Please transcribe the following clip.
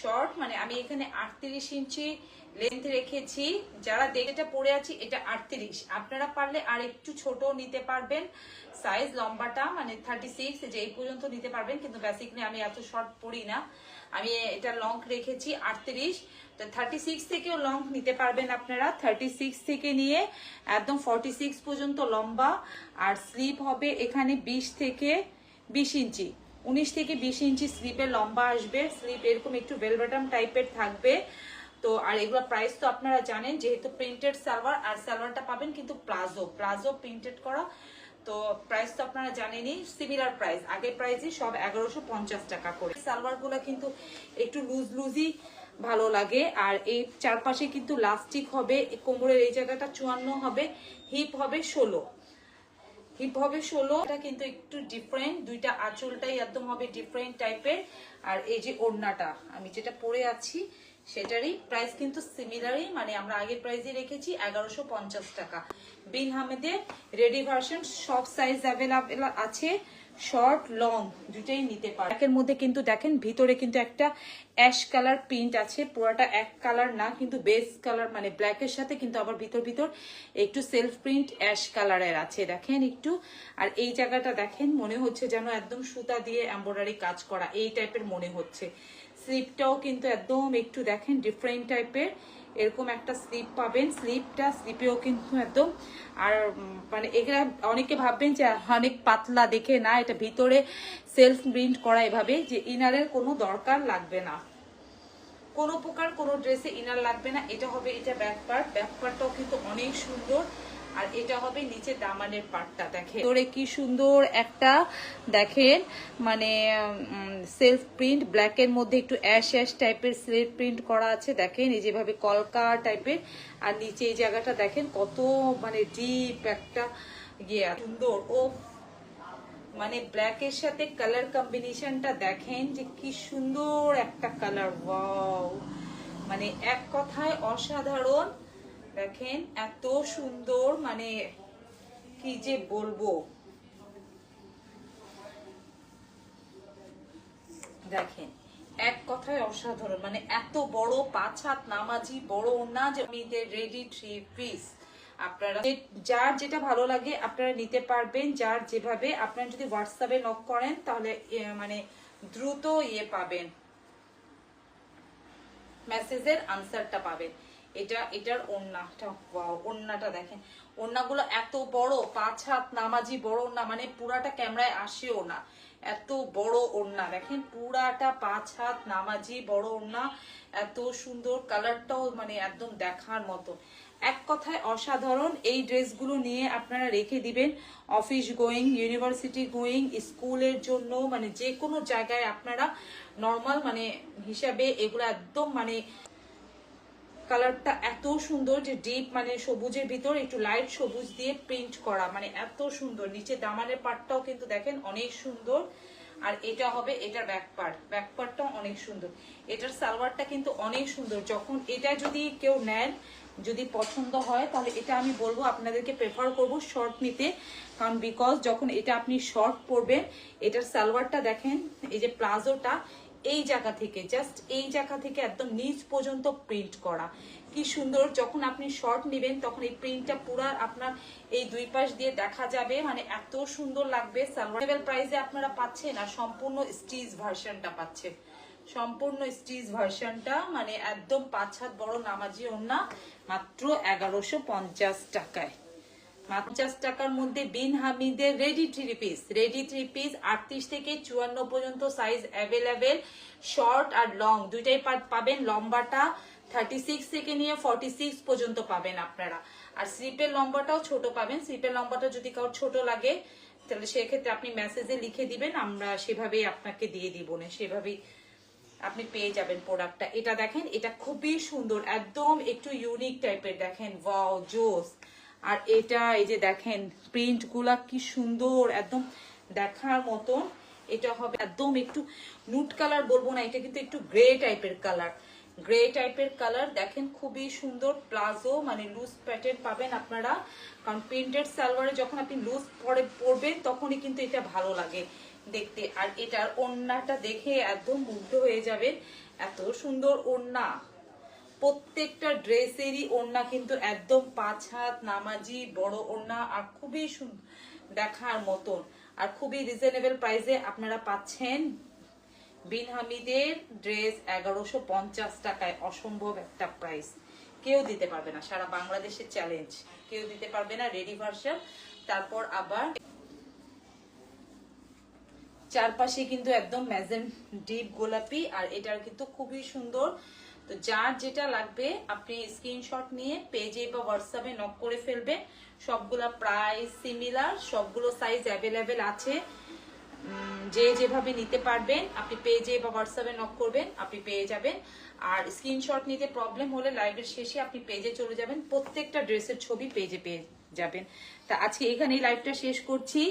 Short মানে আমি এখানে আটত্রিশ ইঞ্চি লেন্থ রেখেছি। যারা দেখেটা পরে আছি, এটা আটত্রিশ। আপনারা পারলে আর একটু ছোট নিতে পারবেন। সাইজ লম্বাটা মানে থার্টি সিক্স যে এই পর্যন্ত নিতে পারবেন। কিন্তু বেসিকলি আমি এত শর্ট পরি না। আমি এটা লং রেখেছি, আটত্রিশ। তো থার্টি সিক্স থেকেও লং নিতে পারবেন আপনারা। থার্টি সিক্স থেকে নিয়ে একদম ফর্টি সিক্স পর্যন্ত লম্বা। আর স্লিপ হবে এখানে বিশ থেকে বিশ ইঞ্চি। উনিশ থেকে বিশ ইঞ্চি স্লিপে লম্বা আসবে। স্লিপ এরকম একটু ভেলভেটাম টাইপের থাকবে। তো আর এগুলো প্রাইস তো আপনারা জানেন, যেহেতু প্রিন্টেড সালোয়ার, আর সালোয়ারটা পাবেন কিন্তু প্লাজো। প্লাজো প্রিন্টেড করা তো প্রাইস তো আপনারা জানেনই সিমিলার প্রাইস আগের প্রাইসই সব এগারোশো পঞ্চাশ টাকা করে। সালোয়ারগুলো কিন্তু একটু লুজ লুজই ভালো লাগে। আর এই চারপাশে কিন্তু লাস্টিক হবে কোমরের এই জায়গাটা চুয়ান্ন হবে হিপ হবে ষোলো। হিপ হবে ষোলো, এটা কিন্তু একটু ডিফারেন্ট দুইটা আঁচলটাই একদম হবে ডিফারেন্ট টাইপের আর এই যে ওড়নাটা, আমি যেটা পরে আছি সেটারই প্রাইস কিন্তু সিমিলারই মানে আমরা আগের প্রাইসে রেখেছি এগারোশো পঞ্চাশ টাকা। বিন হামেদের রেডি ভার্সন সব সাইজ অ্যাভেলেবেল আছে। শর্ট, লং দুটাই নিতে পারে। একের মধ্যে কিন্তু দেখেন, ভিতরে কিন্তু একটা অ্যাশ কালার প্রিন্ট আছে, পুরোটা এক কালার না, কিন্তু বেস কালার মানে ব্ল্যাকের সাথে কিন্তু আবার ভিতর ভিতর একটু সেলফ প্রিন্ট অ্যাশ কালারের আছে। দেখেন একটু, আর এই জায়গাটা দেখেন, মনে হচ্ছে যেন একদম সুতা দিয়ে এম্ব্রয়ডারি কাজ করা, এই টাইপের মনে হচ্ছে। স্লিপটাও কিন্তু একদম একটু দেখেন ডিফারেন্ট টাইপের এরকম একটা স্লিপ পাবেন। স্লিপটা স্লিপেও কিন্তু একদম, আর মানে এগুলা অনেকে ভাববেন যে অনেক পাতলা দেখে না, এটা ভিতরে সেলফ প্রিন্ট করা এভাবে, যে ইনারের কোনো দরকার লাগবে না। কোনো প্রকার কোনো ড্রেসে ইনার লাগবে না, এটা হবে এটা ব্যাক পার্ট ব্যাক পার্টটাও কিন্তু অনেক সুন্দর। আর এটা হবে নিচে দামানের পার্টটা দেখেন। তোরে কি সুন্দর একটা, দেখেন মানে সেলফ প্রিন্ট ব্ল্যাকের মধ্যে একটু অ্যাশ অ্যাশ টাইপের সেলফ প্রিন্ট করা আছে, দেখেন, এই যেভাবে কলকা টাইপের আর নিচে এই জায়গাটা, দেখেন, কত মানে ডিপ একটা ইয়ে সুন্দর ও মানে ব্ল্যাক এর সাথে কালার কম্বিনেশনটা দেখেন যে কি সুন্দর একটা কালার ওয়াও মানে এক কথায় অসাধারণ। দেখেন, এত সুন্দর মানে কি যে বলব? দেখেন, এক কথায় অসাধারণ মানে এত বড় পাঁচ হাত নামাজি, বড় না যে রেডি থ্রি পিস আপনারা যার যেটা ভালো লাগে আপনারা নিতে পারবেন, যার যেভাবে। আপনারা যদি হোয়াটসঅ্যাপে নক করেন, তাহলে মানে দ্রুত ইয়ে পাবেন। মেসেজের আনসারটা পাবেন। এটা, এটার ওন্নাটা ওন্নাটা দেখেন। ওন্নাগুলো এত বড়, পাঁচ হাত নামাজি বড় ওন্না মানে পুরাটা ক্যামেরায় আসেও না। এত বড় ওন্না দেখেন, পুরাটা পাঁচ হাত নামাজি বড় ওন্না এত সুন্দর কালারটাও মানে একদম দেখার মতো। এক কথায় অসাধারণ, এই ড্রেসগুলো নিয়ে আপনারা রেখে দিবেন। অফিস গোয়িং, ইউনিভার্সিটি গোয়িং, স্কুলের জন্য মানে যে কোনো জায়গায় আপনারা নর্মাল মানে হিসাবে এগুলো একদম মানে কালারটা এত সুন্দর যে ডিপ মানে সবুজের ভিতর একটু লাইট সবুজ দিয়ে প্রিন্ট করা মানে এত সুন্দর। নিচে দামানের পার্টটাও কিন্তু দেখেন অনেক সুন্দর। আর এটা হবে এটার ব্যাক পার্ট ব্যাক পার্টটাও অনেক সুন্দর। এটার সালোয়ারটা কিন্তু অনেক সুন্দর। যখন এটা যদি কেউ নেন, যদি পছন্দ হয়, তাহলে এটা আমি বলব, আপনাদেরকে প্রেফার করব শর্ট নিতে। কারণ বিকজ যখন এটা আপনি শর্ট পরবেন, এটার সালোয়ারটা দেখেন, এই যে প্লাজোটা এই জায়গা থেকে জাস্ট এই জায়গা থেকে একদম নিচ পর্যন্ত প্রিন্ট করা। কি সুন্দর, যখন আপনি শর্ট নেবেন, তখন এই প্রিন্টটা পুরা আপনার এই দুই পাশ দিয়ে দেখা যাবে। মানে এত সুন্দর লাগবে, সালোয়ার প্রাইসে আপনারা পাচ্ছেন আর সম্পূর্ণ স্টিচ ভার্সনটা পাচ্ছেন। সম্পূর্ণ স্টিচ ভার্সনটা মানে একদম পাঁচ হাত বড় নামাজি ওনা মাত্র এগারোশো পঞ্চাশ টাকায়। পঞ্চাশ টাকার মধ্যে বিন হামিদের ready three piece ready three piece আটত্রিশ থেকে চুয়ান্ন পর্যন্ত সাইজ অ্যাভেলেবেল শর্ট আর লং দুইটাই পাবেন। লম্বাটা থার্টি সিক্স থেকে নিয়ে ফর্টি সিক্স পর্যন্ত পাবেন আপনারা। আর স্লিপের লম্বাটাও ছোট পাবেন। স্লিপের লম্বাটা যদি কারোর ছোট লাগে, তাহলে সেক্ষেত্রে আপনি মেসেজে লিখে দিবেন, আমরা সেভাবেই আপনাকে দিয়ে দিব না। সেভাবেই আপনি পেয়ে যাবেন প্রোডাক্টটা এটা দেখেন, এটা খুবই সুন্দর, একদম একটু ইউনিক টাইপের দেখেন ওয়াও জোস আর এটা এই যে দেখেন প্রিন্টগুলা কি সুন্দর, একদম দেখার মতন। এটা হবে একদম একটু নুট কালার বলব না, এটা কিন্তু একটু গ্রে টাইপের কালার গ্রে টাইপের কালার দেখেন খুবই সুন্দর, প্লাজো মানে লুজ প্যাটার্ন পাবেন আপনারা। কারণ প্রিন্টেড সালোয়ারে যখন আপনি লুজ পরে পরবেন, তখনই কিন্তু এটা ভালো লাগে দেখতে। আর এটার ওড়নাটা দেখে একদম মুগ্ধ হয়ে যাবেন। এত সুন্দর ওড়না। প্রত্যেকটা ড্রেসেরই ওড়না কিন্তু একদম পাঁচ হাত নামাজি বড় ওড়না আর খুবই দেখার মতন। আর খুবই রিজনেবল প্রাইসে আপনারা পাচ্ছেন বিন হামিদের ড্রেস এগারোশো পঞ্চাশ টাকায়। অসম্ভব একটা প্রাইস কেউ দিতে পারবে না। সারা বাংলাদেশের চ্যালেঞ্জ কেউ দিতে পারবে না। রেডি ভার্সন তারপর আবার চারপাশে কিন্তু একদম ম্যাজেন ডিপ গোলাপি। আর এটার কিন্তু খুবই সুন্দর তো যার যেটা লাগবে, আপনি স্ক্রিনশট নিয়ে পেজে বা হোয়াটসঅ্যাপে নক করে ফেলবেন। সবগুলা প্রাইস সিমিলার সবগুলো সাইজ অ্যাভেলেবেল আছে। যে যেভাবে নিতে পারবেন, আপনি পেজে বা হোয়াটসঅ্যাপে নক করবেন, আপনি পেয়ে যাবেন। আর স্ক্রিনশট নিতে প্রবলেম হলে লাইভের শেষে আপনি পেজে চলে যাবেন, প্রত্যেকটা ড্রেসের ছবি পেজে পেয়ে যাবেন। তা আজকে এখানেই লাইভটা শেষ করছি।